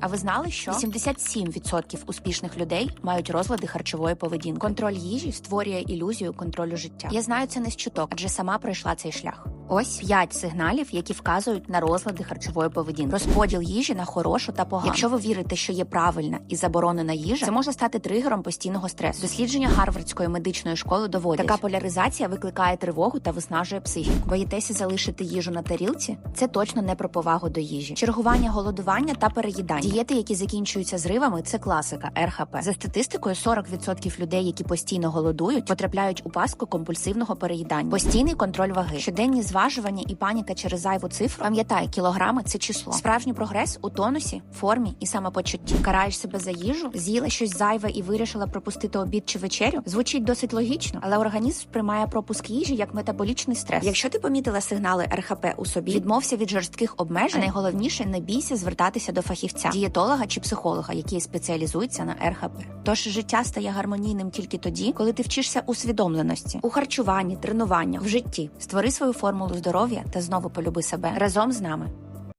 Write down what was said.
А ви знали, що 87% успішних людей мають розлади харчової поведінки. Контроль їжі створює ілюзію контролю життя. Я знаю це не з чуток, адже сама пройшла цей шлях. Ось п'ять сигналів, які вказують на розлади харчової поведінки. Розподіл їжі на хорошу та погану. Якщо ви вірите, що є правильна і заборонена їжа, це може стати тригером постійного стресу. Дослідження Гарвардської медичної школи доводять, така поляризація викликає тривогу та виснажує психіку. Боїтеся залишити їжу на тарілці? Це точно не про повагу до їжі. Чергування голодування та переїдання. Дієти, які закінчуються зривами, це класика РХП. За статистикою, 40% людей, які постійно голодують, потрапляють у пастку компульсивного переїдання. Постійний контроль ваги, щоденні зважування і паніка через зайву цифру. Пам'ятай, кілограми це число. Справжній прогрес у тонусі, формі і самопочутті. Караєш себе за їжу, з'їла щось зайве і вирішила пропустити обід чи вечерю. Звучить досить логічно, але організм сприймає пропуск їжі як метаболічний стрес. Якщо ти помітила сигнали РХП у собі, відмовся від жорстких обмежень. а Найголовніше не бійся звертатися до фахівця, дієтолога чи психолога, який спеціалізується на РХП. Тож життя стає гармонійним тільки тоді, коли ти вчишся усвідомленості у харчуванні, тренуваннях, в житті. Створи свою формулу здоров'я та знову полюби себе разом з нами.